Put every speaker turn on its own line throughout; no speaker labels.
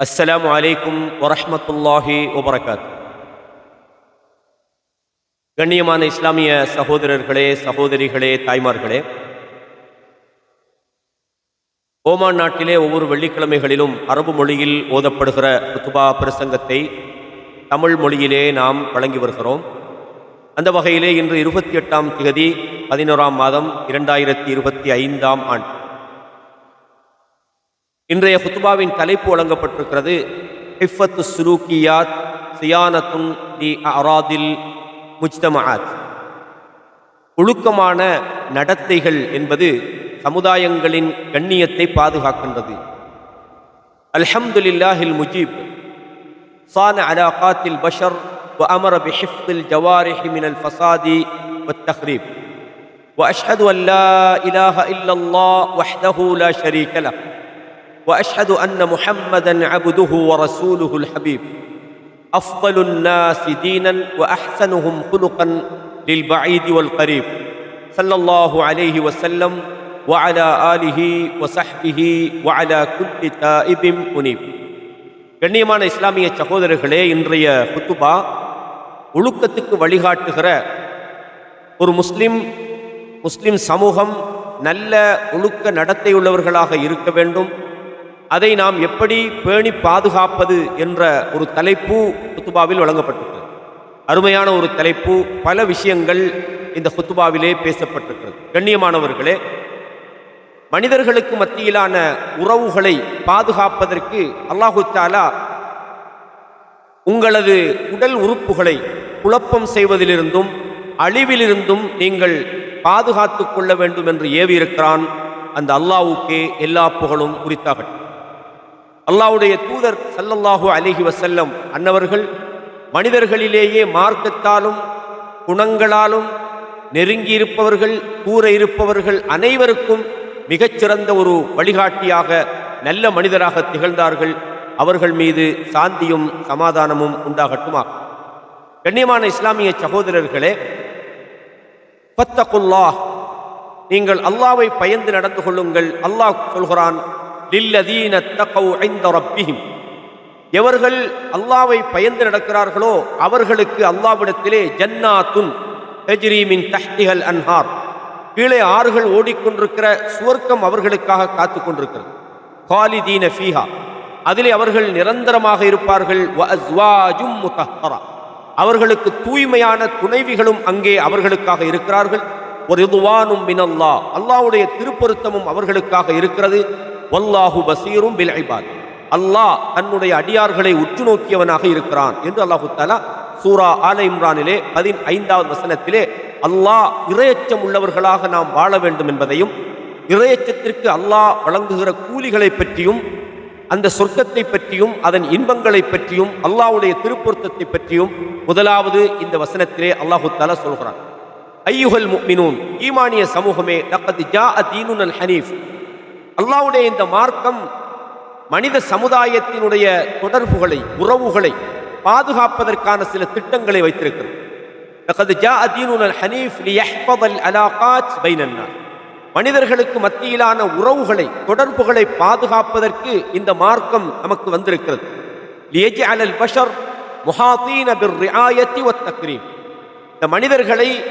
السلام عليكم ورحمة الله وبركاته கண்ணியமான இஸ்லாமிய சகோதரர்களே சகோதரிகளே தாய்மார்களே ஓமான் நாட்டிலே ஒவ்வொரு வெள்ளிக்கிழமைகளிலும் அரபு மொழியில் ஓதப்படுகிற குத்துபா பிரசங்கத்தை தமிழ் மொழியிலே நாம் வழங்கி வருகிறோம் அந்த வகையிலே இன்று இருபத்தி எட்டாம் திகதி பதினோராம் மாதம் இரண்டாயிரத்தி இருபத்தி ஐந்தாம் ஆண்டு இன்றைய ஹுத்துபாவின் தலைப்பு வழங்கப்பட்டிருக்கிறது ஹிஃபத்து சுலூக்கியாத் சியானத்துன் தி அராதில் முஜ்தமாத் ஒழுக்கமான நடத்தைகள் என்பது சமுதாயங்களின் கண்ணியத்தை பாதுகாக்கின்றது அல்ஹம்துலில்லாஹில் முஜீப் சான அலாகாத்தில் பஷர் வ அமர بحفظ الجوارح من الفساد والتخريب وأشهد أن لا إله إلا الله وحده لا شريك له واشهد ان محمدا عبده ورسوله الحبيب افضل الناس دينا واحسنهم خلقا للبعيد والقريب صلى الله عليه وسلم وعلى اله وصحبه وعلى كل تائب منيب கண்ணியமான இஸ்லாமிய சகோதரர்களே இன்றைய குத்துபா ஒழுக்கத்துக்கு வழிகாட்டுகிற ஒரு முஸ்லிம் முஸ்லிம் சமூகம் நல்ல ஒழுக்க நடத்தையுள்ளவர்களாக இருக்க வேண்டும் அதை நாம் எப்படி பேணி பாதுகாப்பது என்ற ஒரு தலைப்பு குத்துபாவில் வழங்கப்பட்டிருக்கிறது. அருமையான ஒரு தலைப்பு பல விஷயங்கள் இந்த குத்துபாவிலே பேசப்பட்டிருக்கிறது. கண்ணியமானவர்களே மனிதர்களுக்கு மத்தியிலான உறவுகளை பாதுகாப்பதற்கு அல்லாஹு தாலா உங்களது உடல் உறுப்புகளை குழப்பம் செய்வதிலிருந்தும் அழிவிலிருந்தும் நீங்கள் பாதுகாத்து கொள்ள வேண்டும் என்று ஏவியிருக்கிறான் அந்த அல்லாவுக்கே எல்லா புகழும் குறித்தாகட்டும் அல்லாவுடைய தூதர் சல்லல்லாஹு அலிஹி வசல்லம் அன்னவர்கள் மனிதர்களிலேயே மார்க்கத்தாலும் குணங்களாலும் நெருங்கி இருப்பவர்கள் கூற இருப்பவர்கள் அனைவருக்கும் மிகச்சிறந்த ஒரு வழிகாட்டியாக நல்ல மனிதராக திகழ்ந்தார்கள். அவர்கள் மீது சாந்தியும் சமாதானமும் உண்டாகட்டுமா? கண்ணியமான இஸ்லாமிய சகோதரர்களே பத்தகுல்லா நீங்கள் அல்லாவை பயந்து நடந்து கொள்ளுங்கள். அல்லாஹ் சொல்கிறான் லில்லதீன தகவ் ஐந்த ரப்பிஹிம் எவர்கள் அல்லாவை பயந்து நடக்கிறார்களோ அவர்களுக்கு அல்லாவிடத்திலே ஜன்னாத்துன் ஹெஜ்ரீமின் தஹ்திகள் அன்ஹார் கீழே ஆறுகள் ஓடிக்கொண்டிருக்கிற சுவர்க்கம் அவர்களுக்காக காத்து கொண்டிருக்கிறது. காலிதீன ஃபீஹா. அதிலே அவர்கள் நிரந்தரமாக இருப்பார்கள். அவர்களுக்கு தூய்மையான துணைவிகளும் அங்கே அவர்களுக்காக இருக்கிறார்கள். ஒரு இதுவானும் மினல்லா. அல்லாவுடைய திருப்பொருத்தமும் அவர்களுக்காக இருக்கிறது. வல்லாஹு பசீரும் பில் ஐபாத் அல்லாஹ் தன்னுடைய அடியார்களை உற்று நோக்கியவனாக இருக்கிறான் என்று அல்லாஹு தாலா சூரா ஆல இம்ரானிலே பதின் ஐந்தாவது வசனத்திலே அல்லாஹ் இரையச்சம் உள்ளவர்களாக நாம் வாழ வேண்டும் என்பதையும் இரையச்சத்திற்கு அல்லாஹ் வழங்குகிற கூலிகளை பற்றியும் அந்த சொர்க்கத்தை பற்றியும் அதன் இன்பங்களை பற்றியும் அல்லாஹுடைய திருப்பொருத்தத்தை பற்றியும் முதலாவது இந்த வசனத்திலே அல்லாஹு தாலா சொல்கிறான். ஐயுகல் முக்மினூன் ஈமானிய சமூகமே லக்கத் ஜா தீனுன் அல் ஹனீஃப். அல்லாவுடைய இந்த மார்க்கம் மனித சமுதாயத்தினுடைய தொடர்புகளை உறவுகளை பாதுகாப்பதற்கான சில திட்டங்களை வைத்திருக்கிறது. மனிதர்களுக்கு மத்தியிலான உறவுகளை தொடர்புகளை பாதுகாப்பதற்கு இந்த மார்க்கம் நமக்கு வந்திருக்கிறது. இந்த மனிதர்களை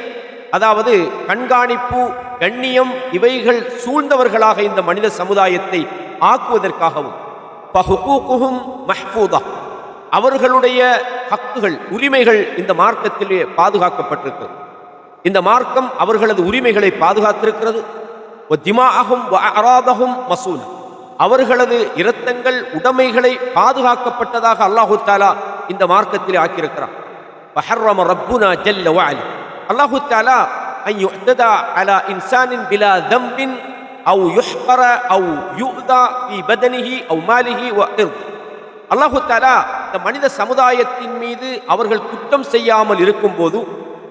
அதாவது கண்காணிப்பு கண்ணியம் இவைகள் சூழ்ந்தவர்களாக இந்த மனித சமுதாயத்தை ஆக்குவதற்காகவும். மஹ்பூதா அவர்களுடைய ஹக்குகள் உரிமைகள் இந்த மார்க்கத்திலே பாதுகாக்கப்பட்டிருக்கிறது இந்த மார்க்கம் அவர்களது உரிமைகளை பாதுகாத்திருக்கிறது. திமாகும் அராதகும் மசூல். அவர்களது இரத்தங்கள் உடைமைகளை பாதுகாக்கப்பட்டதாக அல்லாஹு தாலா இந்த மார்க்கத்திலே ஆக்கியிருக்கிறார் அல்லாஹு தாலா أن يعتدى على إنسان بلا ذنب أو يحقر أو يؤذى في بدنه أو ماله وإرضه அல்லாஹு தாலா இந்த மனித சமுதாயத்தின் மீது அவர்கள் குற்றம் செய்யாமல் இருக்கும்போது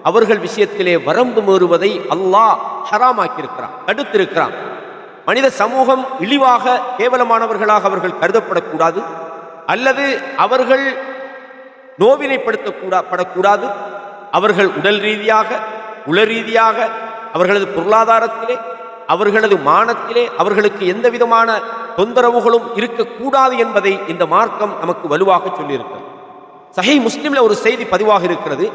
அவர்கள் விஷயத்திலே வரம்பு மீறுவதை அல்லாஹ் ஹராமாக்கியிருக்கிறான் தடுத்திருக்கிறான் மனித சமூகம் இழிவாக கேவலமானவர்களாக அவர்கள் கருதப்படக்கூடாது அல்லது அவர்கள் நோவினைப்படுத்தக்கூடா படக்கூடாது அவர்கள் உடல் ரீதியாக உள ரீதியாக அவர்களது பொருளாதாரத்திலே அவர்களது மானத்திலே அவர்களுக்கு எந்த விதமான தொந்தரவுகளும் இருக்கக்கூடாது என்பதை இந்த மார்க்கம் நமக்கு வலுவாக சொல்லியிருக்கிறது. சஹி முஸ்லீமில் ஒரு செய்தி பதிவாக இருக்கிறது.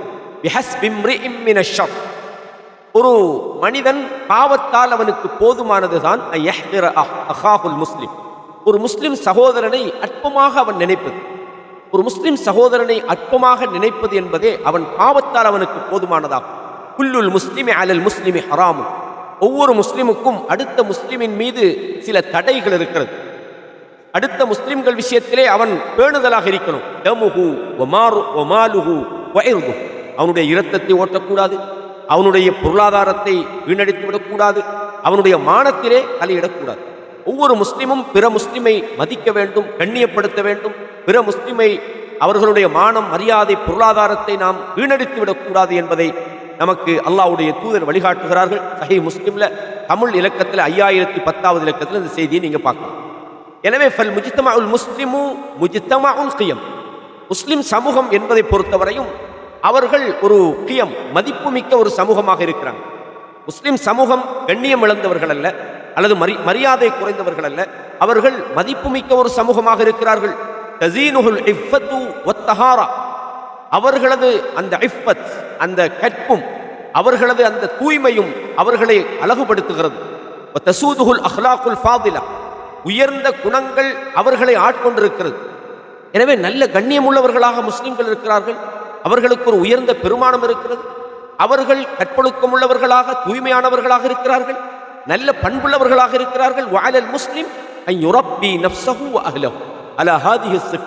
ஒரு மனிதன் பாவத்தால் அவனுக்கு போதுமானதுதான். அன் அஹ்- அஹாஹுல் முஸ்லிம். ஒரு முஸ்லிம் சகோதரனை அற்பமாக அவன் நினைப்பது. ஒரு முஸ்லிம் சகோதரனை அற்பமாக நினைப்பது என்பதே அவன் பாவத்தால் அவனுக்கு போதுமானதாகும். குல்லுல் முஸ்லிமி அலல் முஸ்லிமி ஹராமும் ஒவ்வொரு முஸ்லிமுக்கும் அடுத்த முஸ்லிமின் மீது சில தடைகள் இருக்கிறது. அடுத்த முஸ்லிம்கள் விஷயத்திலே அவன் பேணுதலாக இருக்கணும். தமுஹு ஒமாரு ஒமாலுஹு வயர்து அவனுடைய இரத்தத்தை ஓட்டக்கூடாது. அவனுடைய பொருளாதாரத்தை வீணடித்து விடக்கூடாது அவனுடைய மானத்திலே தலையிடக்கூடாது. ஒவ்வொரு முஸ்லிமும் பிற முஸ்லிமை மதிக்க வேண்டும் கண்ணியப்படுத்த வேண்டும். பிற முஸ்லிமை அவர்களுடைய மானம் மரியாதை பொருளாதாரத்தை நாம் வீணடித்து விடக்கூடாது என்பதை நமக்கு அல்லாவுடைய தூதர் வழிகாட்டுகிறார்கள். சஹி முஸ்லிம்ல தமிழ் இலக்கத்தில் ஐயாயிரத்தி பத்தாவது இலக்கத்தில் இந்த செய்தியை நீங்க பார்க்கலாம். எனவே ஃபல் முஜ்தமாஉல் முஸ்லிமு முஜ்தமாஉல் கியம் முஸ்லிம் சமூகம் என்பதை பொறுத்தவரையும் அவர்கள் ஒரு கியம் மதிப்புமிக்க ஒரு சமூகமாக இருக்கிறாங்க. முஸ்லிம் சமூகம் கண்ணியம் இழந்தவர்கள் அல்ல அல்லது மரி மரியாதை குறைந்தவர்கள் அல்ல. அவர்கள் மதிப்புமிக்க ஒரு சமூகமாக இருக்கிறார்கள். தசீனுகுல் இஃபத்து ஒத்தஹாரா அவர்களது அந்த இஃபத் அந்த கற்பும் அவர்களது அந்த தூய்மையும் அவர்களை அழகுபடுத்துகிறது. தசூதுகுல் அஹ்லாக்குல் ஃபாதிலா. உயர்ந்த குணங்கள் அவர்களை ஆட்கொண்டிருக்கிறது. எனவே நல்ல கண்ணியமுள்ளவர்களாக முஸ்லிம்கள் இருக்கிறார்கள். அவர்களுக்கு ஒரு உயர்ந்த பெருமானம் இருக்கிறது. அவர்கள் கற்பொழுக்கம் உள்ளவர்களாக தூய்மையானவர்களாக இருக்கிறார்கள். நல்ல பண்புள்ளவர்களாக இருக்கிறார்கள். வாழல் முஸ்லிம் ஐ நப்சஹு அஹ்லஹு. அலா ஹாதிஹி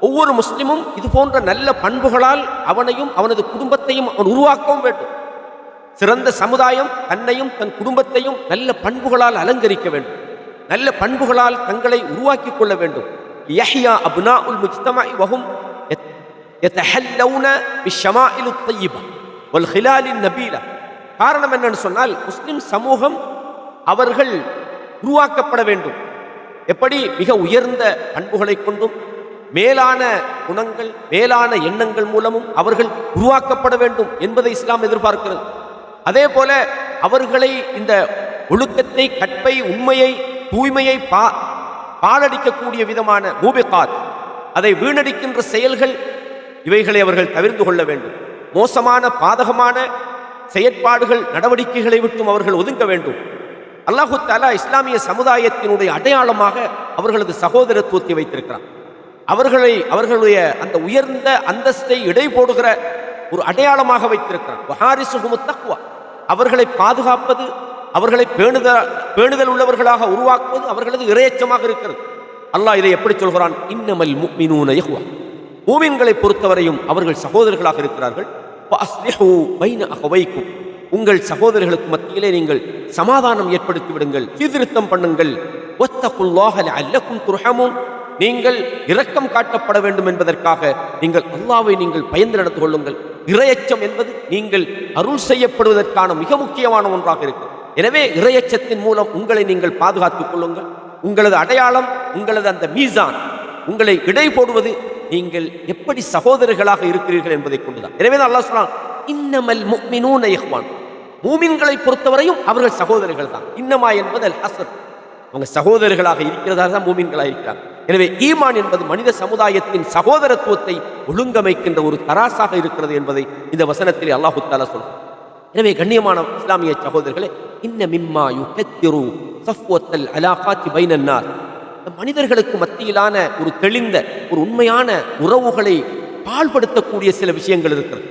ஒவ்வொரு முஸ்லிமும் இது போன்ற நல்ல பண்புகளால் அவனையும் அவனது குடும்பத்தையும் அவன் உருவாக்கவும் வேண்டும். சிறந்த சமுதாயம் தன்னையும் தன் குடும்பத்தையும் நல்ல பண்புகளால் அலங்கரிக்க வேண்டும். நல்ல பண்புகளால் தங்களை உருவாக்கிக் கொள்ள வேண்டும். யஹ்யா அப்னா உல் முஜ்தமாஇ வஹும் யத்- யதஹல்லவுன பிஷ்ஷமாஇலு த்தய்யிபா வல் ஹிலாலின் நபீலா. காரணம் என்னன்னு சொன்னால் முஸ்லிம் சமூகம் அவர்கள் உருவாக்கப்பட வேண்டும். எப்படி? மிக உயர்ந்த பண்புகளை கொண்டும் மேலான குணங்கள் மேலான எண்ணங்கள் மூலமும் அவர்கள் உருவாக்கப்பட வேண்டும் என்பதை இஸ்லாம் எதிர்பார்க்கிறது. அதே போல அவர்களை இந்த ஒழுக்கத்தை கற்பை உண்மையை தூய்மையை பா பாலடிக்கக்கூடிய விதமான மூபிகாத் அதை வீணடிக்கின்ற செயல்கள் இவைகளை அவர்கள் தவிர்த்து கொள்ள வேண்டும். மோசமான பாதகமான செயற்பாடுகள் நடவடிக்கைகளை விட்டும் அவர்கள் ஒதுங்க வேண்டும். அல்லாஹு தாலா இஸ்லாமிய சமுதாயத்தினுடைய அடையாளமாக அவர்களது சகோதரத்துவத்தை வைத்திருக்கிறார் அவர்களை அவர்களுடைய அந்த உயர்ந்த அந்தஸ்தை இடை போடுகிற ஒரு அடையாளமாக வைத்திருக்கிறார் வஹாரிசுகுமு அவர்களை பாதுகாப்பது அவர்களை பேணுதல் பேணுதல் உள்ளவர்களாக உருவாக்குவது அவர்களது இரையச்சமாக இருக்கிறது. அல்லாஹ் இதை எப்படி சொல்கிறான்? இன்னமல் முஃமினூன யஹ்வா மூமின்களை பொறுத்தவரையும் அவர்கள் சகோதரர்களாக இருக்கிறார்கள். உங்கள் சகோதரர்களுக்கு மத்தியிலே நீங்கள் சமாதானம் ஏற்படுத்தி விடுங்கள் சீர்திருத்தம் பண்ணுங்கள். அல்லக்கும் துரகமும் நீங்கள் இரக்கம் காட்டப்பட வேண்டும் என்பதற்காக நீங்கள் அல்லாவை நீங்கள் பயந்து நடந்து கொள்ளுங்கள். இரையச்சம் என்பது நீங்கள் அருள் செய்யப்படுவதற்கான மிக முக்கியமான ஒன்றாக இருக்கும் எனவே இரையச்சத்தின் மூலம் உங்களை நீங்கள் பாதுகாத்துக் கொள்ளுங்கள். உங்களது அடையாளம் உங்களது அந்த மீசான் உங்களை இடை போடுவது நீங்கள் எப்படி சகோதரர்களாக இருக்கிறீர்கள் என்பதை கொண்டுதான். எனவே தான் அல்லா சொல்றான் இன்னமல் முஃமினூன இஹ்வான். மூமின்களை பொறுத்தவரையும் அவர்கள் சகோதரர்கள் தான். இன்னமா என்பது அல் ஹசர். அவங்க சகோதரர்களாக இருக்கிறதா தான் மூமின்களாக இருக்கிறார் எனவே ஈமான் என்பது மனித சமுதாயத்தின் சகோதரத்துவத்தை ஒழுங்கமைக்கின்ற ஒரு தராசாக இருக்கிறது என்பதை இந்த வசனத்தில் அல்லாஹு தாலா சொல்கிறார் எனவே கண்ணியமான இஸ்லாமிய சகோதரர்களே இன்ன மிம்மா யுகத்திரு சஃப்வத்தல் அலாகாத்தி பைனன்னார். மனிதர்களுக்கு மத்தியிலான ஒரு தெளிந்த ஒரு உண்மையான உறவுகளை பால்படுத்தக்கூடிய சில விஷயங்கள் இருக்கிறது.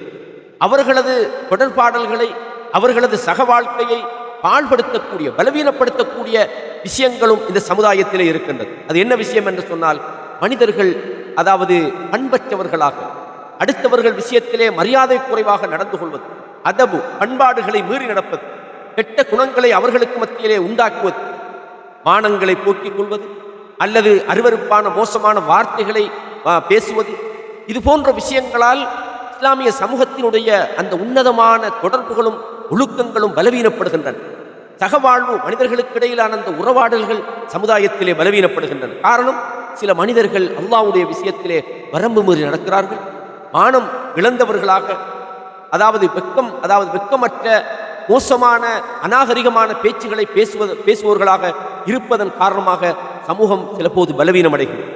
அவர்களது தொடர்பாடல்களை அவர்களது சக வாழ்க்கையை பாழ்படுத்தக்கூடிய பலவீனப்படுத்தக்கூடிய விஷயங்களும் இந்த சமுதாயத்திலே இருக்கின்றது. அது என்ன விஷயம் என்று சொன்னால் மனிதர்கள் அதாவது பண்பற்றவர்களாக அடுத்தவர்கள் விஷயத்திலே மரியாதை குறைவாக நடந்து கொள்வது அதபு பண்பாடுகளை மீறி நடப்பது கெட்ட குணங்களை அவர்களுக்கு மத்தியிலே உண்டாக்குவது மானங்களை போக்கிக் கொள்வது அல்லது அருவருப்பான மோசமான வார்த்தைகளை பேசுவது இது போன்ற விஷயங்களால் இஸ்லாமிய சமூகத்தினுடைய அந்த உன்னதமான தொடர்புகளும் ஒழுக்கங்களும் பலவீனப்படுகின்றன. சகவாழ்வு மனிதர்களுக்கு இடையிலான அந்த உறவாடல்கள் சமுதாயத்திலே பலவீனப்படுகின்றன. காரணம் சில மனிதர்கள் அல்லாவுடைய விஷயத்திலே வரம்பு மீறி நடக்கிறார்கள். மானம் இழந்தவர்களாக அதாவது வெக்கம் அதாவது வெக்கமற்ற மோசமான அநாகரிகமான பேச்சுகளை பேசுவது பேசுபவர்களாக இருப்பதன் காரணமாக சமூகம் சிலபோது பலவீனமடைகிறது.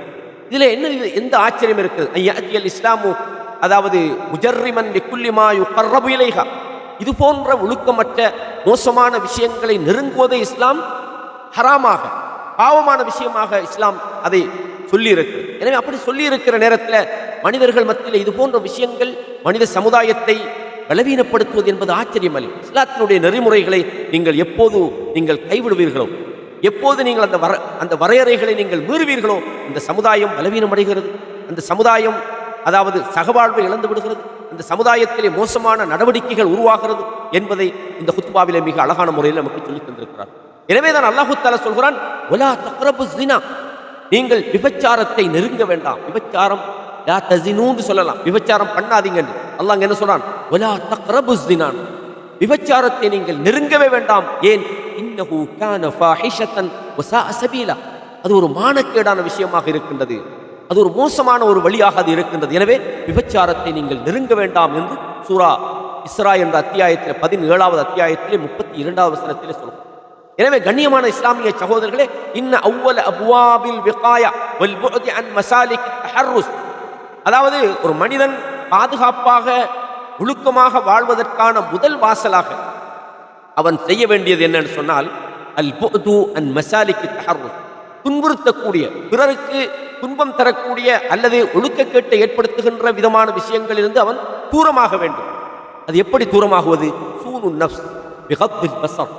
இதில் என்ன இது எந்த ஆச்சரியம் இருக்குது? ஐயா இஸ்லாமு அதாவது முஜர்ரிமன் லிக்குல்லிமா கர்ரபு இலைகா இது போன்ற ஒழுக்கமற்ற மோசமான விஷயங்களை நெருங்குவதை இஸ்லாம் ஹராமாக பாவமான விஷயமாக இஸ்லாம் அதை சொல்லியிருக்கு எனவே அப்படி சொல்லியிருக்கிற நேரத்தில் மனிதர்கள் மத்தியில் இது போன்ற விஷயங்கள் மனித சமுதாயத்தை பலவீனப்படுத்துவது என்பது ஆச்சரியம் அல்ல இஸ்லாத்தினுடைய நெறிமுறைகளை நீங்கள் எப்போது நீங்கள் கைவிடுவீர்களோ எப்போது நீங்கள் அந்த வர அந்த வரையறைகளை நீங்கள் மீறுவீர்களோ இந்த சமுதாயம் பலவீனமடைகிறது. அந்த சமுதாயம் அதாவது சகவாழ்வை இழந்து விடுகிறது. அந்த சமுதாயத்திலே மோசமான நடவடிக்கைகள் உருவாகிறது என்பதை இந்த ஹுத்பாவிலே மிக அழகான முறையில் நமக்கு சொல்லித் தந்திருக்கிறார். எனவே தான் அல்லாஹு தாலா சொல்கிறான் ஒலா தக்ரபு ஜினா நீங்கள் விபச்சாரத்தை நெருங்க வேண்டாம். விபச்சாரம் லா தஸினூன்னு சொல்லலாம். விபச்சாரம் பண்ணாதீங்கன்னு அல்லாஹ் என்ன சொல்றான்? ஒலா தக்ரபு ஜினான் விபச்சாரத்தை நீங்கள் நெருங்கவே வேண்டாம். ஏன்? இன்னஹு கான ஃபாஹிஷத்தன் வஸாஅ அசபீலா அது ஒரு மானக்கேடான விஷயமாக இருக்கின்றது. அது ஒரு மோசமான ஒரு வழியாக அது இருக்கின்றது. எனவே விபச்சாரத்தை நீங்கள் நெருங்க வேண்டாம் என்று சூரா இஸ்ரா என்ற அத்தியாயத்தில் பதினேழாவது அத்தியாயத்திலே முப்பத்தி இரண்டாவது வசனத்திலே சொல்லுவோம் எனவே கண்ணியமான இஸ்லாமிய சகோதரர்களே இன்ன அவ்வல அபுவாபில் விகாயா வல் புஅதி அன் மசாலிக் தஹர்ருஸ். அதாவது ஒரு மனிதன் பாதுகாப்பாக ஒழுக்கமாக வாழ்வதற்கான முதல் வாசலாக அவன் செய்ய வேண்டியது என்னன்னு சொன்னால் அல் புது அன் மசாலிக்கு தஹர்ருஸ். துன்புறுத்தக்கூடிய பிறருக்கு துன்பம் தரக்கூடிய அல்லது ஒழுக்கக்கேட்டை ஏற்படுத்துகின்ற விதமான விஷயங்களிலிருந்து அவன் தூரமாக வேண்டும். அது எப்படி தூரமாகுவது? சூனு நப்ஸ் பிகத்தில் பசர்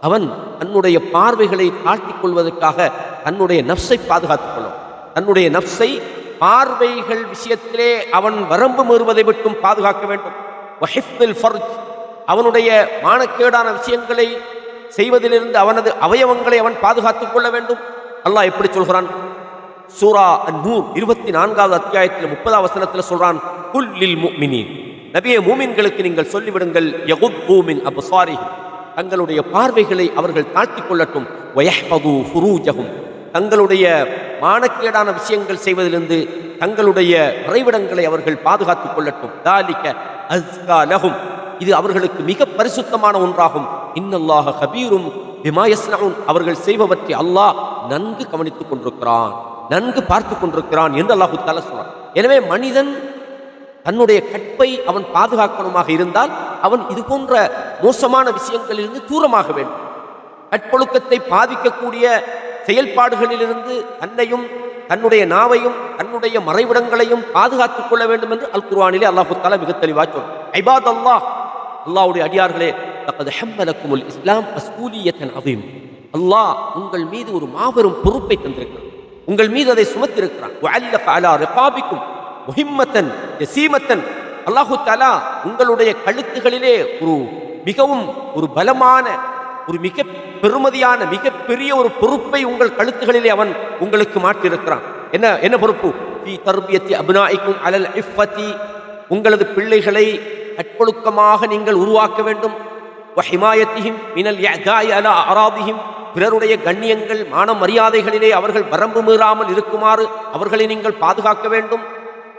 அவன் தன்னுடைய பார்வைகளை தாழ்த்திக் கொள்வதற்காக தன்னுடைய நப்சை பாதுகாத்துக் கொள்ளும் தன்னுடைய நப்சை பார்வைகள் விஷயத்திலே அவன் வரம்பு மீறுவதை விட்டும் பாதுகாக்க வேண்டும். ஃபர்ஜ். அவனுடைய மானக்கேடான விஷயங்களை செய்வதிலிருந்து அவனது அவயவங்களை அவன் பாதுகாத்துக் கொள்ள வேண்டும். அல்லாஹ் எப்படி சொல்கிறான்? சூரா நூர் இருபத்தி நான்காவது அத்தியாயத்தில் முப்பதாம் வசனத்தில் சொல்றான் குல்லில் முஃமினீன் நபிய மூமின்களுக்கு நீங்கள் சொல்லிவிடுங்கள் யகுத் பூமின் அப்போ சாரி தங்களுடைய பார்வைகளை அவர்கள் தாழ்த்திக் கொள்ளட்டும் வயஹ்பது ஃபுரூஜகும் தங்களுடைய மானக்கேடான விஷயங்கள் செய்வதிலிருந்து தங்களுடைய உறைவிடங்களை அவர்கள் பாதுகாத்துக் கொள்ளட்டும். தாலிக்க அஸ்கா லகும் இது அவர்களுக்கு மிக பரிசுத்தமான ஒன்றாகும். இன்னல்லாக கபீரும் பிமாயஸ்னவுன் அவர்கள் செய்பவற்றை அல்லாஹ் நன்கு கவனித்துக் கொண்டிருக்கிறான். நன்கு பார்த்து கொண்டிருக்கிறான் என்று அல்லாஹு தாலா சொல்றான். எனவே மனிதன் தன்னுடைய கற்பை அவன் பாதுகாக்கணுமாக இருந்தால் அவன் இது போன்ற மோசமான விஷயங்களிலிருந்து தூரமாக வேண்டும். கற்பொழுக்கத்தை பாதிக்கக்கூடிய செயல்பாடுகளிலிருந்து தன்னையும் தன்னுடைய நாவையும் தன்னுடைய மறைவிடங்களையும் பாதுகாத்துக் கொள்ள வேண்டும் என்று அல் குர்வானிலே அல்லாஹு தாலா மிக தெளிவாக சொல்றான். ஐபாத் அல்லாஹ் அல்லாவுடைய அடியார்களே லக்கத் ஹம்மலக்குமுல் இஸ்லாம் மஸ்ஊலியத்தன் அதீம் அல்லாஹ் உங்கள் மீது ஒரு மாபெரும் பொறுப்பை தந்திருக்கிறான். உங்கள் மீது அதை சுமத்திருக்கிறான். யசீமத்தன். அல்லாஹு தாலா உங்களுடைய கழுத்துகளிலே ஒரு மிகவும் ஒரு பலமான ஒரு மிக பெருமதியான மிகப்பெரிய ஒரு பொறுப்பை உங்கள் கழுத்துகளிலே அவன் உங்களுக்கு மாற்றியிருக்கிறான் என்ன என்ன பொறுப்பு? ஃபீ தர்பியத்தி அப்னாயிக்கும் அலல் இஃபத்தி உங்களது பிள்ளைகளை அட்பொழுக்கமாக நீங்கள் உருவாக்க வேண்டும். வஹிமாயத்திஹிம் மினல் யதாய் அலா அராதிஹிம். பிறருடைய கண்ணியங்கள் மான மரியாதைகளிலே அவர்கள் வரம்பு மீறாமல் இருக்குமாறு அவர்களை நீங்கள் பாதுகாக்க வேண்டும்.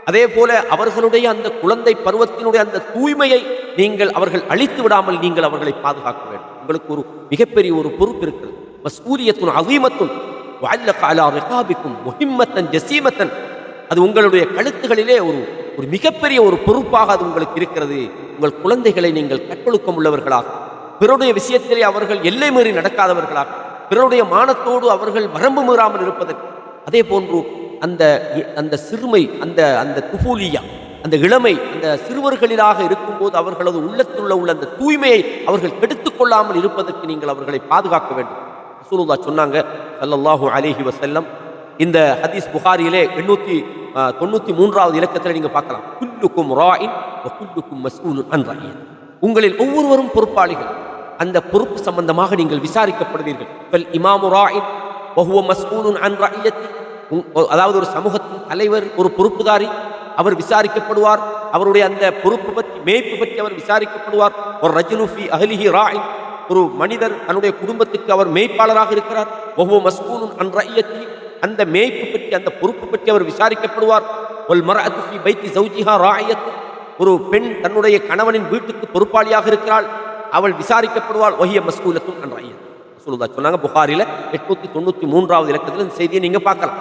அதே போல அவர்களுடைய அந்த குழந்தை பருவத்தினுடைய அந்த தூய்மையை நீங்கள் அவர்கள் அழித்து விடாமல் நீங்கள் அவர்களை பாதுகாக்க வேண்டும். உங்களுக்கு ஒரு மிகப்பெரிய ஒரு பொறுப்பு இருக்கிறது. மஸ்ஊலியத்துன் அசீமத்துன் வஅல்லக காலா ரிகாபிக்கும் முஹிம்மத்தன் ஜசீமத்தன். அது உங்களுடைய கழுத்துகளிலே ஒரு ஒரு மிகப்பெரிய ஒரு பொறுப்பாக அது உங்களுக்கு இருக்கிறது. உங்கள் குழந்தைகளை நீங்கள் கட்டொழுக்கம் உள்ளவர்களாக பிறருடைய விஷயத்திலே அவர்கள் எல்லை மீறி நடக்காதவர்களாக பிறருடைய மானத்தோடு அவர்கள் வரம்பு மீறாமல் இருப்பதற்கு. அதே போன்று அந்த அந்த சிறுமை அந்த அந்த துபூலியா அந்த இளமை அந்த சிறுவர்களிலாக இருக்கும்போது அவர்களது உள்ளத்துள்ள உள்ள அந்த தூய்மையை அவர்கள் கெடுத்துக் கொள்ளாமல் இருப்பதற்கு நீங்கள் அவர்களை பாதுகாக்க வேண்டும். ரசூலுல்லா சொன்னாங்க சல்லல்லாஹு அலைஹி வசல்லம் இந்த ஹதீஸ் புகாரியிலே எண்ணூத்தி தொண்ணூத்தி மூன்றாவது இலக்கத்தில் நீங்க பார்க்கலாம். குல்லுக்கும் ராயின் குல்லுக்கும் மஸ்ஊலுன் அன் உங்களில் ஒவ்வொருவரும் பொறுப்பாளிகள். அந்த பொறுப்பு சம்பந்தமாக நீங்கள் விசாரிக்கப்படுவீர்கள். இமாமு ராயின் வஹுவ மஸ்கூனுன் அன் ரஅய்யத்தி. அதாவது ஒரு சமூகத்தின் தலைவர் ஒரு பொறுப்புதாரி அவர் விசாரிக்கப்படுவார். அவருடைய அந்த பொறுப்பு பற்றி மேய்ப்பு பற்றி அவர் விசாரிக்கப்படுவார். ஒரு ரஜினுஃபி அஹலிஹி ராயின் ஒரு மனிதர் தன்னுடைய குடும்பத்துக்கு அவர் மேய்ப்பாளராக இருக்கிறார். ஒவ்வொரு மஸ்கூனுன் அன்றையத்தி அந்த மேய்ப்பு பற்றி அந்த பொறுப்பு பற்றி அவர் விசாரிக்கப்படுவார். ஒல் மர ஃபி பைத்தி சௌஜிஹா ராயத் ஒரு பெண் தன்னுடைய கணவனின் வீட்டுக்கு பொறுப்பாளியாக இருக்கிறாள். அவள் விசாரிக்கப்படுவாள். ஒஹிய மஸ்கூலத்தும் நன்றாய் சொல்லுதா சொன்னாங்க புகாரில எட்நூத்தி தொண்ணூத்தி மூன்றாவது இலக்கத்தில் இந்த செய்தியை நீங்க பார்க்கலாம்.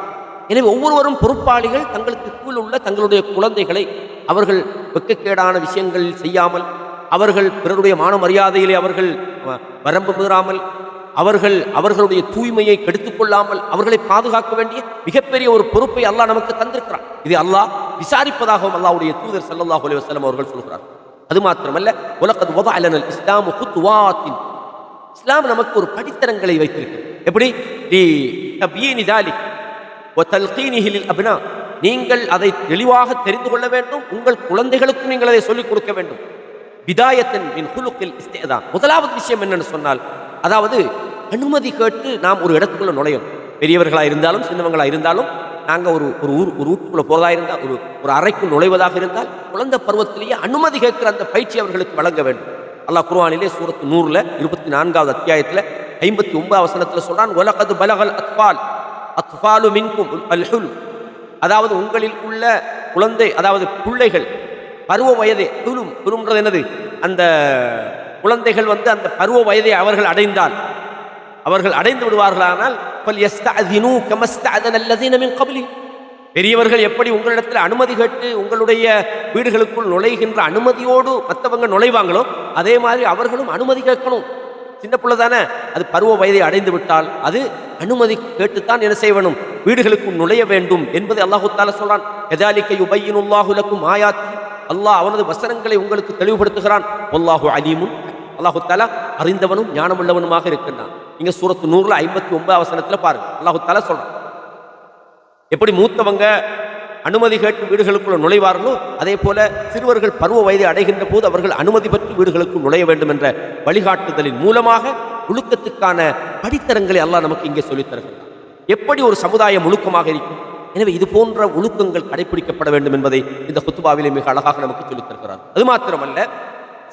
எனவே ஒவ்வொருவரும் பொறுப்பாளிகள் தங்களுக்கு கீழ் உள்ள தங்களுடைய குழந்தைகளை அவர்கள் வெக்கக்கேடான விஷயங்கள் செய்யாமல் அவர்கள் பிறருடைய மான மரியாதையிலே அவர்கள் வரம்பு மீறாமல் அவர்கள் அவர்களுடைய தூய்மையை கெடுத்துக் கொள்ளாமல் அவர்களை பாதுகாக்க வேண்டிய மிகப்பெரிய ஒரு பொறுப்பை அல்லாஹ் நமக்கு தந்திருக்கிறான். இது அல்லாஹ் விசாரிப்பதாகவும் அல்லாவுடைய தூதர் ஸல்லல்லாஹு அலைஹி வஸல்லம் அவர்கள் சொல்கிறார் அது மாத்திரமல்ல உலகத் வதஅ அலனல் இஸ்லாமு குத்வாத்தின் இஸ்லாம் நமக்கு ஒரு படித்தரங்களை வைத்திருக்கு எப்படி? தி தப்யீனி தாலி வ தல்கீனிஹி லில் நீங்கள் அதை தெளிவாக தெரிந்து கொள்ள வேண்டும். உங்கள் குழந்தைகளுக்கும் நீங்கள் அதை சொல்லிக் கொடுக்க வேண்டும். விதாயத்தின் மின் குலுக்கில் இஸ்தேதான் முதலாவது விஷயம் என்னன்னு சொன்னால் அதாவது அனுமதி கேட்டு நாம் ஒரு இடத்துக்குள்ள நுழையணும். பெரியவர்களாக இருந்தாலும் சின்னவங்களாக இருந்தாலும் நாங்கள் ஒரு ஒரு ஊர் ஒரு வீட்டுக்குள்ளே போறதா இருந்தால் ஒரு ஒரு அறைக்குள் நுழைவதாக இருந்தால் குழந்தை பருவத்திலேயே அனுமதி கேட்கிற அந்த பயிற்சி அவர்களுக்கு வழங்க வேண்டும். அல்லாஹ் குர்வானிலே சூரத்து நூறில் இருபத்தி நான்காவது அத்தியாயத்தில் ஐம்பத்தி ஒன்பது அவசரத்தில் சொல்கிறான் உலகது பலகல் அத்பால் அத்பாலு மின்கும் அல்ஹுல். அதாவது உங்களில் உள்ள குழந்தை அதாவது பிள்ளைகள் பருவ வயதை குலும் குலும்ன்றது என்னது? அந்த குழந்தைகள் வந்து அந்த பருவ வயதை அவர்கள் அடைந்தால் அவர்கள் அடைந்து விடுவார்களானால் பெரியவர்கள் எப்படி உங்களிடத்தில் அனுமதி கேட்டு உங்களுடைய வீடுகளுக்குள் நுழைகின்ற அனுமதியோடு மற்றவங்க நுழைவாங்களோ அதே மாதிரி அவர்களும் அனுமதி கேட்கணும். சின்ன பிள்ளை தானே அது பருவ வயதை அடைந்து விட்டால் அது அனுமதி கேட்டுத்தான் என்ன செய்ய வேணும் வீடுகளுக்கு நுழைய வேண்டும் என்பது அல்லாஹுத்தால சொல்றான். எதாலிக்க உபையினுல்லாஹுலக்கும் ஆயாத். அல்லாஹ் அவனது வசனங்களை உங்களுக்கு தெளிவுபடுத்துகிறான். அல்லாஹு அலீமுன். அல்லாஹுத்தாலா அறிந்தவனும் ஞானமுள்ளவனுமாக இருக்கின்றான். நீங்கள் சூரத்து நூறுல ஐம்பத்தி ஒன்பது அவசரத்தில் பாருங்கள் அல்லாஹு தலை சொல்றான். எப்படி மூத்தவங்க அனுமதி கேட்டு வீடுகளுக்குள்ள நுழைவார்களோ அதே போல சிறுவர்கள் பருவ வயதை அடைகின்ற போது அவர்கள் அனுமதி பெற்று வீடுகளுக்குள் நுழைய வேண்டும் என்ற வழிகாட்டுதலின் மூலமாக ஒழுக்கத்துக்கான படித்தரங்களை அல்லாஹ் நமக்கு இங்கே சொல்லித் தருகிறார் எப்படி ஒரு சமுதாயம் ஒழுக்கமாக இருக்கும்? எனவே இது போன்ற ஒழுக்கங்கள் கடைபிடிக்கப்பட வேண்டும் என்பதை இந்த குத்துபாவிலே மிக அழகாக நமக்கு சொல்லித் தருகிறார். அது மாத்திரமல்ல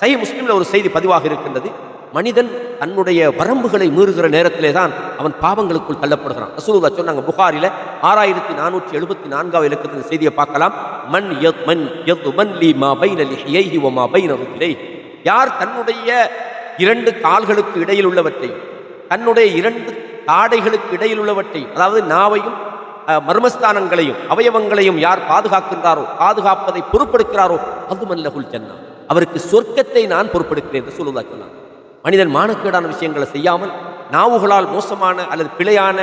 சஹி முஸ்லீமில் ஒரு செய்தி பதிவாக இருக்கின்றது. மனிதன் தன்னுடைய வரம்புகளை மீறுகிற நேரத்திலே தான் அவன் பாவங்களுக்குள் தள்ளப்படுகிறான். ரசூலுல்லாஹ் சொன்னாங்க புகாரில ஆறாயிரத்தி நானூற்றி எழுபத்தி நான்காவது இலக்கத்தின் செய்தியை பார்க்கலாம். மண் யத் மண் யத் மன் லி மா பைன லிஹியைஹி வ மா பைன யார் தன்னுடைய இரண்டு கால்களுக்கு இடையில் உள்ளவற்றை தன்னுடைய இரண்டு தாடைகளுக்கு இடையில் உள்ளவற்றை அதாவது நாவையும் அஹ், மர்மஸ்தானங்களையும் அவயவங்களையும் யார் பாதுகாக்கின்றாரோ பாதுகாப்பதை பொறுப்பெடுக்கிறாரோ அது மல்லகுல் ஜன்னா. அவருக்கு சொர்க்கத்தை நான் பொறுப்பெடுக்கிறேன் என்று சொல்லுவதா சொன்னார் மனிதன் மானக்கேடான விஷயங்களை செய்யாமல் நாவுகளால் மோசமான அல்லது பிழையான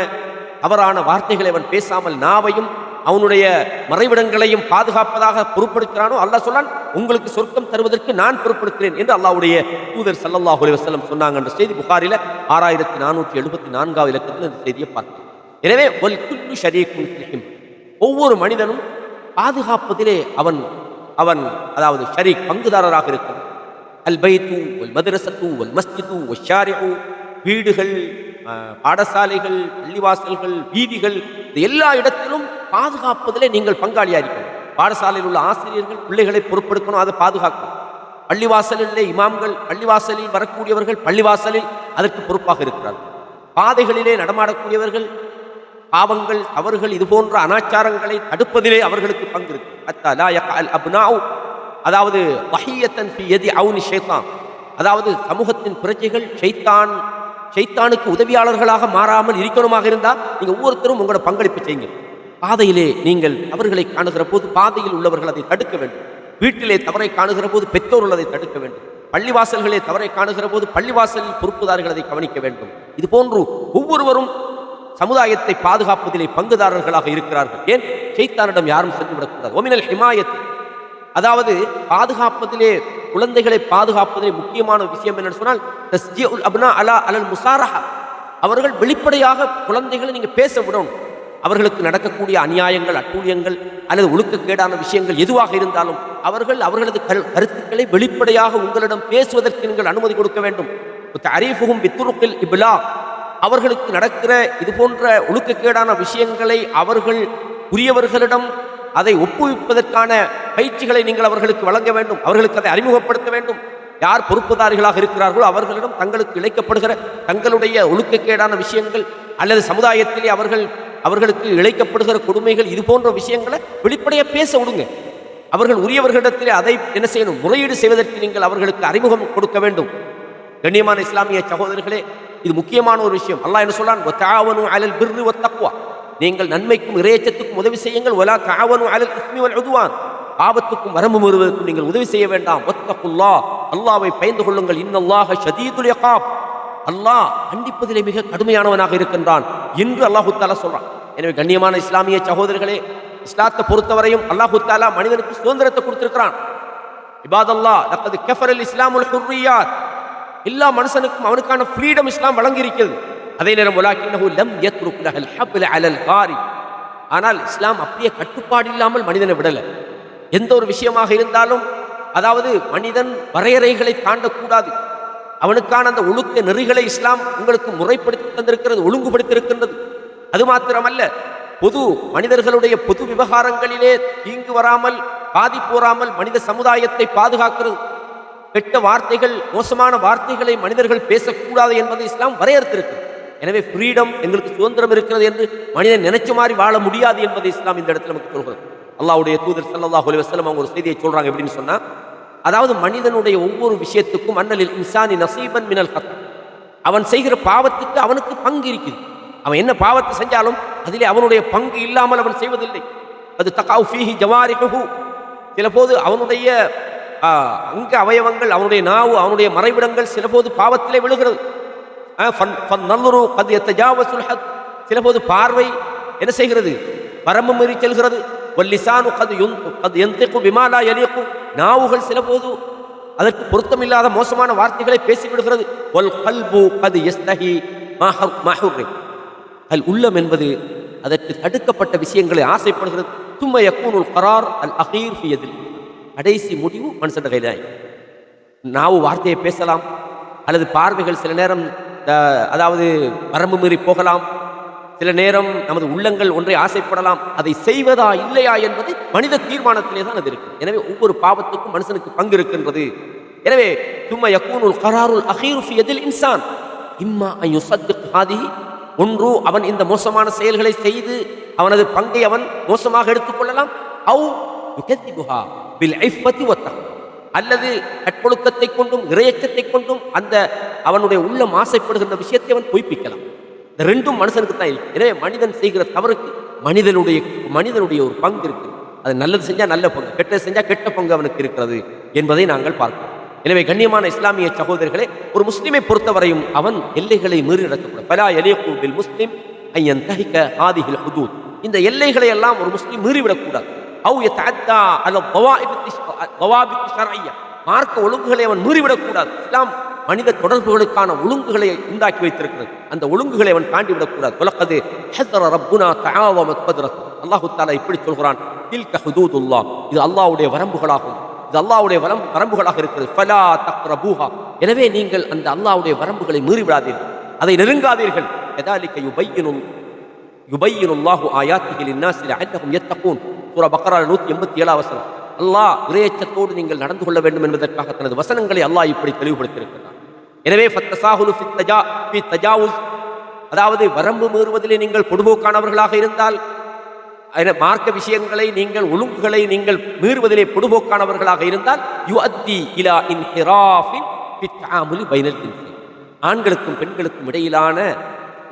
தவறான வார்த்தைகளை அவன் பேசாமல் நாவையும் அவனுடைய மறைவிடங்களையும் பாதுகாப்பதாக பொறுப்பெடுக்கிறானோ அல்லாஹ் சொன்னான் உங்களுக்கு சொர்க்கம் தருவதற்கு நான் பொறுப்பெடுக்கிறேன் என்று அல்லாவுடைய தூதர் ஸல்லல்லாஹு அலைஹி சொன்னாங்க என்ற செய்தி புகாரில ஆறாயிரத்தி நானூற்றி எழுபத்தி நான்காவது இலக்கத்தில் இந்த செய்தியை பார்த்தோம். எனவே ஒல் குல்லு ஷரீக்கும் ஒவ்வொரு மனிதனும் பாதுகாப்பதிலே அவன் அவன் அதாவது ஷரீக் பங்குதாரராக இருக்கிறான். அல் பைத்து ஒல் மதரசத்து ஒல் மஸ்ஜிது ஒல் ஷாரிஹு வீடுகள் பாடசாலைகள் பள்ளிவாசல்கள் வீதிகள் இது எல்லா இடத்திலும் பாதுகாப்பதிலே நீங்கள் பங்காளியாக இருக்கணும் பாடசாலையில் உள்ள ஆசிரியர்கள் பிள்ளைகளை பொறுப்பெடுக்கணும் அதை பாதுகாக்கணும். பள்ளிவாசலிலே இமாம்கள் பள்ளிவாசலில் வரக்கூடியவர்கள் பள்ளிவாசலில் அதற்கு பொறுப்பாக இருக்கிறார்கள். பாதைகளிலே நடமாடக்கூடியவர்கள் பாவங்கள் தவறுகள் இது போன்ற அனாச்சாரங்களை தடுப்பதிலே அவர்களுக்கு பங்கு இருக்கு. அதாவது வஹியத்தன் ஃபி யதி அவுனி ஷைத்தான். அதாவது சமூகத்தின் பிரஜைகள் ஷைத்தான் ஷைத்தானுக்கு உதவியாளர்களாக மாறாமல் இருக்கணுமாக இருந்தால் நீங்கள் ஒவ்வொருத்தரும் உங்களோட பங்களிப்பு செய்யுங்க. பாதையிலே நீங்கள் அவர்களை காணுகிற போது பாதையில் உள்ளவர்கள் அதை தடுக்க வேண்டும். வீட்டிலே தவறை காணுகிற போது பெற்றோர்கள் அதை தடுக்க வேண்டும். பள்ளிவாசல்களே தவறை காணுகிற போது பள்ளிவாசலில் பொறுப்புதார்கள் அதை கவனிக்க வேண்டும். இது போன்று ஒவ்வொருவரும் சமுதாயத்தை பாதுகாப்பதிலே பங்குதாரர்களாக இருக்கிறார்கள். ஏன்? ஷைத்தானிடம் யாரும் சென்றுவிடக்கூடாது ஒமினல் ஹிமாயத். அதாவது பாதுகாப்பதிலே குழந்தைகளை பாதுகாப்பதிலே முக்கியமான விஷயம் என்னன்னு சொன்னால் தஸ்ஜிஉல் அப்னா அலா அலல் முசாரஹா. அவர்கள் வெளிப்படையாக குழந்தைகளை நீங்கள் பேச விடணும். அவர்களுக்கு நடக்கக்கூடிய அநியாயங்கள் அட்டூழியங்கள் அல்லது ஒழுக்கக்கேடான விஷயங்கள் எதுவாக இருந்தாலும் அவர்கள் அவர்களது கருத்துக்களை வெளிப்படையாக உங்களிடம் பேசுவதற்கு நீங்கள் அனுமதி கொடுக்க வேண்டும். அரீஃபுகும் வித்துருக்கில் இப்லா. அவர்களுக்கு நடக்கிற இது போன்ற ஒழுக்கக்கேடான விஷயங்களை அவர்கள் உரியவர்களிடம் அதை ஒப்புவிப்பதற்கான பயிற்சிகளை நீங்கள் அவர்களுக்கு வழங்க வேண்டும். அவர்களுக்கு அதை அறிமுகப்படுத்த வேண்டும். யார் பொறுப்புதாரிகளாக இருக்கிறார்களோ அவர்களிடம் தங்களுக்கு இழைக்கப்படுகிற தங்களுடைய ஒழுக்கக்கேடான விஷயங்கள் அல்லது சமுதாயத்திலே அவர்கள் அவர்களுக்கு இழைக்கப்படுகிற கொடுமைகள் இது போன்ற விஷயங்களை வெளிப்படையாக பேச விடுங்க. அவர்கள் உரியவர்களிடத்திலே அதை என்ன செய்யணும்? முறையீடு செய்வதற்கு நீங்கள் அவர்களுக்கு அறிமுகம் கொடுக்க வேண்டும். கண்ணியமான இஸ்லாமிய சகோதரர்களே இது முக்கியமான ஒரு விஷயம். அல்லாஹ் என்ன சொல்றான்? "வதஆவனு அலல் பிர்ரி வத்தக்வா நீங்கள் நன்மைக்கும் இறையச்சத்துக்கும் உதவி செய்யுங்கள். ஒலா தஆவனு அலல் இஸ்மி வல் உதுவான். ஆபத்துக்கும் வரம்பு வருவதற்கும் நீங்கள் உதவி செய்ய வேண்டாம். வத்தகுல்லா. அல்லாவை பயந்து கொள்ளுங்கள். இன்னல்லாக ஷதீதுல் இகாப். அல்லாஹ் கண்டிப்பதிலே மிக கடுமையானவனாக இருக்கின்றான் என்று அல்லாஹு தாலா சொல்றான். எனவே கண்ணியமான இஸ்லாமிய சகோதரர்களே இஸ்லாத்தை பொறுத்தவரையும் அல்லாஹு தாலா மனிதனுக்கு சுதந்திரத்தை கொடுத்திருக்கிறான். இபாதல்லா தக்கது கெஃபரல் இஸ்லாமுல் ஹுர்ரியாத். எல்லா மனுஷனுக்கும் அவனுக்கான ஃப்ரீடம் இஸ்லாம் வழங்கி இருக்கிறது அதே நேரம் அலல் காரி. ஆனால் இஸ்லாம் அப்படியே கட்டுப்பாடு இல்லாமல் மனிதனை விடலை. எந்த ஒரு விஷயமாக இருந்தாலும் அதாவது மனிதன் வரையறைகளை தாண்டக்கூடாது. அவனுக்கான அந்த ஒழுக்க நெறிகளை இஸ்லாம் உங்களுக்கு முறைப்படுத்தி தந்திருக்கிறது ஒழுங்குபடுத்தியிருக்கின்றது. அது மாத்திரமல்ல பொது மனிதர்களுடைய பொது விவகாரங்களிலே தீங்கு வராமல் பாதிப்பு வராமல் மனித சமுதாயத்தை பாதுகாக்கிறது. கெட்ட வார்த்தைகள் மோசமான வார்த்தைகளை மனிதர்கள் பேசக்கூடாது என்பதை இஸ்லாம் வரையறுத்திருக்கிறது. எனவே ஃப்ரீடம் எங்களுக்கு சுதந்திரம் இருக்கிறது என்று மனிதன் நினைச்ச மாதிரி வாழ முடியாது என்பதை இஸ்லாம் இந்த இடத்துல நமக்கு சொல்கிறது. அல்லாவுடைய தூதர் ஸல்லல்லாஹு அலைஹி வஸல்லம் அவங்க ஒரு செய்தியை சொல்கிறாங்க எப்படின்னு சொன்னால் அதாவது மனிதனுடைய ஒவ்வொரு விஷயத்துக்கும் அண்ணலில் இன்சானி நசீபன் மினல் ஹத் அவன் செய்கிற பாவத்துக்கு அவனுக்கு பங்கு இருக்குது. அவன் என்ன பாவத்தை செஞ்சாலும் அதிலே அவனுடைய பங்கு இல்லாமல் அவன் செய்வதில்லை. அது தகாவு ஃபீஹி ஜவாரிஹு. சில போது அவனுடைய அங்க அவயவங்கள் அவனுடைய நாவு அவனுடைய மறைவிடங்கள் சில போது பாவத்திலே விழுகிறது. ஆ, ஃபன்- ஃபன்னல்லுரு ஹத். சில போது பார்வை என்ன செய்கிறது? வரம்பு மீறி செல்கிறது. வல்லிசானு கது யுன் கது விமாலா எலியக்கும் நாவுகள் சில போது அதற்கு பொருத்தமில்லாத மோசமான வார்த்தைகளை பேசிவிடுகிறது. ஒல் கல்பு கது எஸ்தஹி மாஹர் அல் உள்ளம் என்பது அதற்கு தடுக்கப்பட்ட விஷயங்களை ஆசைப்படுகிறது. தும்ம யக்கூனுல் கரார் அல் அகீர் ஃபியதில் கடைசி முடிவு மனுஷன் கையிலாய் நாவு வார்த்தையை பேசலாம். அல்லது பார்வைகள் சில நேரம் அதாவது வரம்பு மீறி போகலாம். சில நேரம் நமது உள்ளங்கள் ஒன்றை ஆசைப்படலாம். அதை செய்வதா இல்லையா என்பது மனித தீர்மானத்திலே தான் அது இருக்கு. எனவே ஒவ்வொரு பாவத்துக்கும் மனுஷனுக்கு பங்கு இருக்கின்றது. எனவே தும்ம யக்கூனுல் கராருல் அகீர் எதில் இன்சான் இம்மா ஐயோ சத்து ஹாதிஹி. ஒன்று அவன் இந்த மோசமான செயல்களை செய்து அவனது பங்கை அவன் மோசமாக எடுத்துக்கொள்ளலாம் அவு யுகத்திபுஹா பில் ஐஃபத்தி ஒத்தான் அல்லது கற்பொழுக்கத்தை கொண்டும் இறையச்சத்தை கொண்டும் அந்த அவனுடைய உள்ளம் ஆசைப்படுகின்ற விஷயத்தை அவன் பொய்ப்பிக்கலாம். இந்த ரெண்டும் மனுஷனுக்கு தான் இருக்கு. எனவே மனிதன் செய்கிற தவறுக்கு மனிதனுடைய மனிதனுடைய ஒரு பங்கு இருக்கு. அது நல்லது செஞ்சா நல்ல பங்கு கெட்டது செஞ்சா கெட்ட பங்கு அவனுக்கு இருக்கிறது என்பதை நாங்கள் பார்க்கிறோம். எனவே கண்ணியமான இஸ்லாமிய சகோதரர்களே ஒரு முஸ்லீமை பொறுத்தவரையும் அவன் எல்லைகளை மீறி நடக்கக்கூடாது. பலா எலியக்கூ பில் ஐயன் தஹிக்க ஆதிகள் ஹுதூத். இந்த எல்லைகளை எல்லாம் ஒரு முஸ்லீம் மீறிவிடக்கூடாது. அவு யத்தஅத்தா அல தவாபித் ஷர்ஐய்யா மார்க்க ஒழுங்குகளை அவன் மீறிவிடக்கூடாது. இஸ்லாம் மனித தொடர்புகளுக்கான ஒழுங்குகளை உண்டாக்கி வைத்திருக்கிறது. அந்த ஒழுங்குகளை அவன் தாண்டி விடக்கூடாது உலகது ஹஸ்ர ரப்புனா தஆவமத் கத்ரத் அல்லாஹ் தஆலா இப்படி சொல்கிறான். தில்க ஹுதூதுல்லாஹ் இது அல்லாவுடைய வரம்புகளாகும். இது அல்லாவுடைய வரம் வரம்புகளாக இருக்கிறது. ஃபலா தக்ரபூஹா. எனவே நீங்கள் அந்த அல்லாவுடைய வரம்புகளை மீறிவிடாதீர்கள். அதை நெருங்காதீர்கள். எதாலிக்க யுபையினும் யுபையினுல்லாஹு ஆயாத்திஹி லின்னாஸி லஅல்லஹும் யத்தகூன். சூரா பக்ரா 187 வசனம். அல்லாஹ் இறையச்சத்தோடு நீங்கள் நடந்து கொள்ள வேண்டும் என்பதற்காக தனது வசனங்களை அல்லாஹ் இப்படி தெளிவுபடுத்தியிருக்கிறார் எனவே ஃபத்தசாஹுலு ஃபித் தஜா ஃபி தஜாவுஸ். அதாவது வரம்பு மீறுவதிலே நீங்கள் பொடுபோக்கானவர்களாக இருந்தால் மார்க்க விஷயங்களை நீங்கள் ஒழுங்குகளை நீங்கள் மீறுவதிலே பொடுபோக்கானவர்களாக இருந்தால் யு அத்தி இலா இன்ஹிராஃபின் ஃபித் தஆமுலி பைனல் ஆண்களுக்கும் பெண்களுக்கும் இடையிலான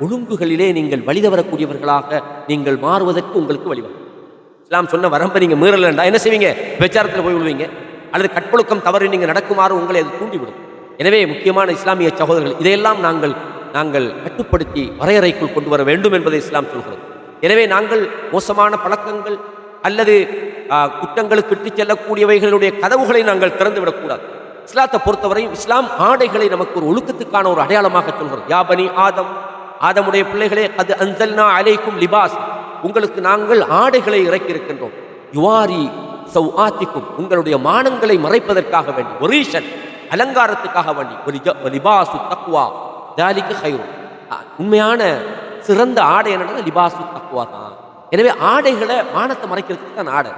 ஒழுங்குகளிலே நீங்கள் வழிதவரக்கூடியவர்களாக நீங்கள் மாறுவதற்கு உங்களுக்கு வழிவகும் இஸ்லாம் சொன்ன வரம்பை நீங்கள் மீறலண்டா என்ன செய்வீங்க? விபச்சாரத்தில் போய் விழுவீங்க. அல்லது கற்பொழுக்கம் தவறு நீங்கள் நடக்குமாறு உங்களை அது தூண்டிவிடும். எனவே முக்கியமான இஸ்லாமிய சகோதரர்கள் இதையெல்லாம் நாங்கள் நாங்கள் கட்டுப்படுத்தி வரையறைக்குள் கொண்டு வர வேண்டும் என்பதை இஸ்லாம் சொல்கிறது. எனவே நாங்கள் மோசமான பழக்கங்கள் அல்லது குற்றங்களுக்கு இட்டுச் செல்லக்கூடியவைகளுடைய கதவுகளை நாங்கள் திறந்து விடக்கூடாது இஸ்லாத்தை பொறுத்தவரையும் இஸ்லாம் ஆடைகளை நமக்கு ஒரு ஒழுக்கத்துக்கான ஒரு அடையாளமாக சொல்கிறது. யாபனி ஆதம் ஆதமுடைய பிள்ளைகளே அது அன்சல்னா அலைக்கும் லிபாஸ் உங்களுக்கு நாங்கள் ஆடைகளை இறக்கியிருக்கின்றோம். யுவாரி சௌ ஆத்திக்கும் உங்களுடைய மானங்களை மறைப்பதற்காக வேண்டி ஒரீஷன் அலங்காரத்துக்காக வேண்டி லிபாசு தக்குவா தாலிக்கு ஹைரு உண்மையான சிறந்த ஆடை என்னன்னா லிபாசு தக்குவா தான். எனவே ஆடைகளை மானத்தை மறைக்கிறதுக்கு தான் ஆடை.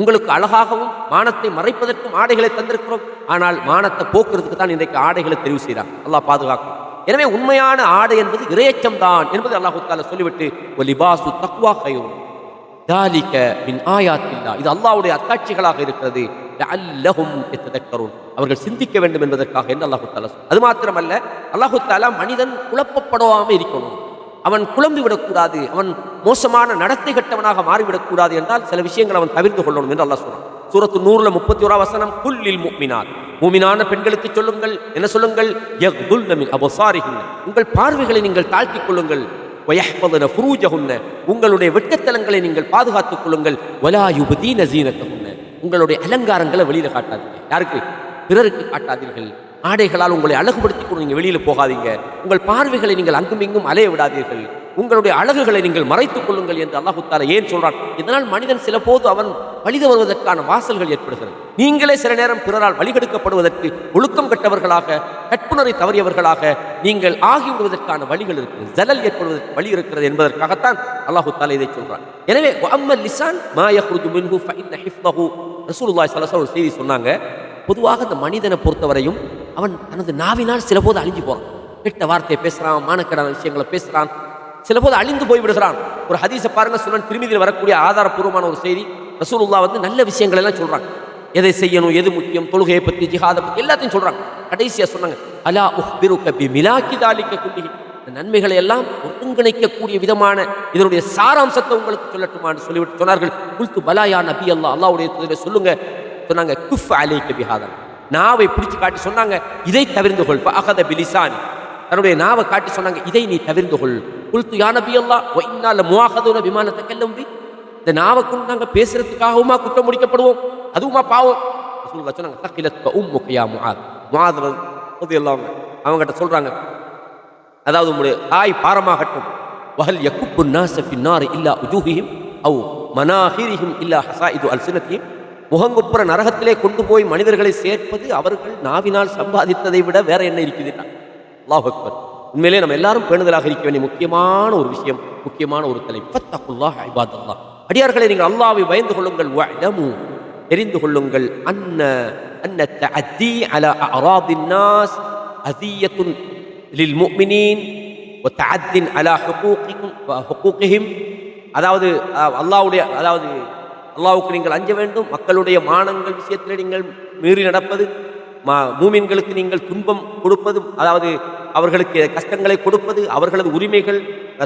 உங்களுக்கு அழகாகவும் மானத்தை மறைப்பதற்கும் ஆடைகளை தந்திருக்கிறோம். ஆனால் மானத்தை போக்குறதுக்கு தான் இன்றைக்கு ஆடைகளை தெரிவு செய்கிறாங்க. நல்லா பாதுகாக்கும். எனவே உண்மையான ஆடை என்பது இறையச்சம் தான் என்பது அல்லாஹு தாலா சொல்லிவிட்டு ஒலிபாசு தக்வா கயிறு தாலிக மின் ஆயாத்தில்லா. இது அல்லாவுடைய அத்தாட்சிகளாக இருக்கிறது. அல்லஹும் யத்ததக்கரூன் அவர்கள் சிந்திக்க வேண்டும் என்பதற்காக என்று அல்லாஹு தாலா அது மாத்திரமல்ல அல்லாஹு தாலா மனிதன் குழப்பப்படாமல் இருக்கணும். அவன் குழம்பி விடக்கூடாது. அவன் மோசமான நடத்தை கட்டவனாக மாறிவிடக்கூடாது என்றால் சில விஷயங்கள் அவன் தவிர்த்து கொள்ளணும் என்று அல்லாஹ் சொல்றான். சூரத்து நூறுல முப்பத்தி ஓரா வசனம் புல்லில் முக்மினார் மூமினான பெண்களுக்கு சொல்லுங்கள் என்ன சொல்லுங்கள்? யக்துல்ன மின் அபசாரிஹின்ன. உங்கள் பார்வைகளை நீங்கள் தாழ்த்திக் கொள்ளுங்கள். வயஹ்ஃபதுன ஃபுரூஜஹுன்ன. உங்களுடைய வெட்டத்தலங்களை நீங்கள் பாதுகாத்துக் கொள்ளுங்கள். வலாயுபதி நசீனத்தகுன்ன உங்களுடைய அலங்காரங்களை வெளியில காட்டாதீங்க. யாருக்கு? பிறருக்கு காட்டாதீர்கள். ஆடைகளால் உங்களை அழகுபடுத்திக் கொண்டு நீங்கள் வெளியில் போகாதீங்க. உங்கள் பார்வைகளை நீங்கள் அங்கும் இங்கும் அலைய விடாதீர்கள். உங்களுடைய அழகுகளை நீங்கள் மறைத்துக் கொள்ளுங்கள் என்று அல்லாஹு தாலா ஏன் சொல்றான்? இதனால் மனிதன் சில போது அவன் வழிது வருவதற்கான வாசல்கள் ஏற்படுகிறது. நீங்களே சில நேரம் பிறரால் வழிகெடுக்கப்படுவதற்கு ஒழுக்கம் கட்டவர்களாக கற்புணரை தவறியவர்களாக நீங்கள் ஆகிவிடுவதற்கான வழிகள் இருக்கிறது ஜலல் ஏற்படுவதற்கு வழி இருக்கிறது என்பதற்காகத்தான் அல்லாஹு தாலா இதை சொல்றான். எனவே லிசான் மா யஹ்ருஜு ஒரு செய்தி சொன்னாங்க. பொதுவாக இந்த மனிதனை பொறுத்தவரையும் அவன் தனது நாவினால் சில போது அழிஞ்சு போறான். கெட்ட வார்த்தையை பேசுகிறான் மானக்கடான விஷயங்களை பேசுகிறான் சில போது அழிந்து போய் விடுகிறான். ஒரு ஹதீஸை பாருங்க சுனன் திருமதியில் வரக்கூடிய ஆதாரப்பூர்வமான ஒரு செய்தி. ரசூலுல்லா வந்து நல்ல விஷயங்கள் எல்லாம் சொல்கிறாங்க எதை செய்யணும் எது முக்கியம் தொழுகையை பற்றி ஜிஹாதை பற்றி எல்லாத்தையும் சொல்கிறாங்க கடைசியாக சொன்னாங்க அலா உஹ்பிரு கபி மிலாக்கி தாலிக்க குல்லிஹி. இந்த நன்மைகளை எல்லாம் ஒருங்கிணைக்கக்கூடிய விதமான இதனுடைய சாராம்சத்தை உங்களுக்கு சொல்லட்டுமான்னு சொல்லிவிட்டு சொன்னார்கள். குல்து பலாயா நபி அல்லாஹ். அல்லாவுடைய தூதரே சொல்லுங்க. சொன்னாங்க குஃப் அலை கபி ஹாதன் நாவை பிடிச்சு காட்டி சொன்னாங்க இதை தவிர்ந்து கொள். அகத பிலிசானி. தன்னுடைய நாவை காட்டி சொன்னாங்க இதை நீ தவிர்ந்து கொள். குல்து யா நபி அல்லாஹ் விமானத்தை கல்லும்பி இந்த நாவை கொண்டு நாங்கள் பேசுறதுக்காகவுமா குற்றம் முடிக்கப்படுவோம். அதுவுமா பாவம். ரசூலுல்லாஹ் சொன்னாங்க தக்கிலத் உம் முக்கியா முஆத். முஆத் ரலியல்லாஹு அவங்ககிட்ட சொல்றாங்க. அதாவது உங்களுடைய தாய் பாரமாகட்டும். வஹல் யக்குப்பு நாச நார் இல்லா உஜூஹியும் அவ் மனாஹிரிஹிம் இல்லா ஹா இது அல்சினத்தையும் முகங்குப்புற நரகத்திலே கொண்டு போய் மனிதர்களை சேர்ப்பது அவர்கள் நாவினால் சம்பாதித்ததை விட வேற என்ன இருக்குதுன்னா அல்லாஹ் அக்பர். உண்மையிலே நம்ம எல்லாரும் பேணுதலாக இருக்க வேண்டிய முக்கியமான ஒரு விஷயம் முக்கியமான ஒரு தலைப்பு. ஃபத்தாக்குல்லா ஐபாத் அல்லா அடியார்களை நீங்கள் அல்லாவை பயந்து கொள்ளுங்கள். வழமு தெரிந்து கொள்ளுங்கள். அன்ன அன்னத்த அதி அல அராதின்னாஸ் அதியத்துன் லில் முக்மினின் ஒத்தஅத்தின் அலா ஹுக்கூக்கும் ஹுக்கூக்கிஹிம் அதாவது அல்லாவுடைய அதாவது அல்லாவுக்கு நீங்கள் அஞ்ச வேண்டும். மக்களுடைய மானங்கள் விஷயத்தில் நீங்கள் மீறி நடப்பது. மா மூமின்களுக்கு நீங்கள் துன்பம் கொடுப்பது அதாவது அவர்களுக்கு கஷ்டங்களை கொடுப்பது அவர்களது உரிமைகள்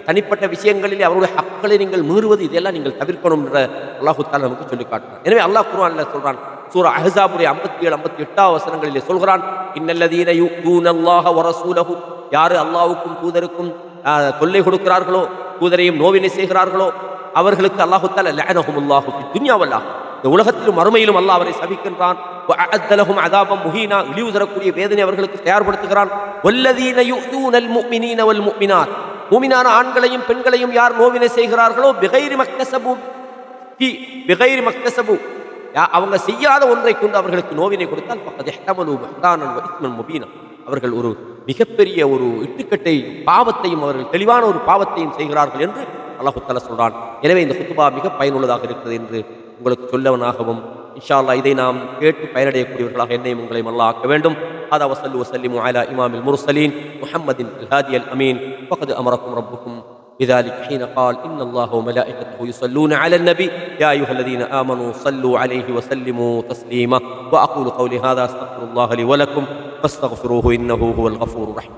தனிப்பட்ட விஷயங்களில் அவருடைய ஹக்களை நீங்கள் மீறுவது இதையெல்லாம் நீங்கள் தவிர்க்கணும் என்ற அல்லாஹுத்தால் நமக்கு சொல்லி காட்டுறான் எனவே அல்லாஹ் குரானில் சொல்கிறான் சூரா அஹசாபுடைய ஐம்பத்தி ஏழு ஐம்பத்தி எட்டாம் வசனங்களிலே சொல்கிறான் இன்னல்லதீன யூ தூனல்லாக வரசூலகு யார் அல்லாவுக்கும் தூதருக்கும் தொல்லை கொடுக்கிறார்களோ தூதரையும் நோவினை செய்கிறார்களோ அவர்களுக்கு அல்லாஹுத்தால் லஹனஹும் அல்லாஹு துன்யாவல்லாகும் இந்த உலகத்திலும் மறுமையிலும் அல்லாஹ் அவரை சபிக்கின்றான். அதாபம் முஹீனா. இழிவு தரக்கூடிய வேதனை அவர்களுக்கு தயார்படுத்துகிறான். மூமினான ஆண்களையும் பெண்களையும் யார் நோவினை செய்கிறார்களோ பிகைரி மக்தசபு பிகைரி மக்தசபு யா- அவங்க செய்யாத ஒன்றை கொண்டு அவர்களுக்கு நோவினை கொடுத்தால் பக்கத்து முபீனா. அவர்கள் ஒரு மிகப்பெரிய ஒரு இட்டுக்கட்டை பாவத்தையும் அவர்கள் தெளிவான ஒரு பாவத்தையும் செய்கிறார்கள் என்று அல்லாஹு சொல்றான். எனவே இந்த குத்துபா மிக பயனுள்ளதாக இருக்கிறது என்று உங்களுக்கு சொல்லவனாகவும் இன்ஷா அல்லாஹ் இதை நாம் கேட்டு பயனடையக்கூடியவர்களாக என்னையும் உங்களையும் அல்லாஹ் ஆக்க வேண்டும் هذا وصلوا وسلموا على إمام المرسلين محمد الهادي الأمين وقد أمركم ربكم بذلك حين قال إن الله وملائكته يصلون على النبي يا أيها الذين آمنوا صلوا عليه وسلموا تسليما وأقول قولي هذا أستغفر الله لي ولكم فاستغفروه إنه هو الغفور الرحيم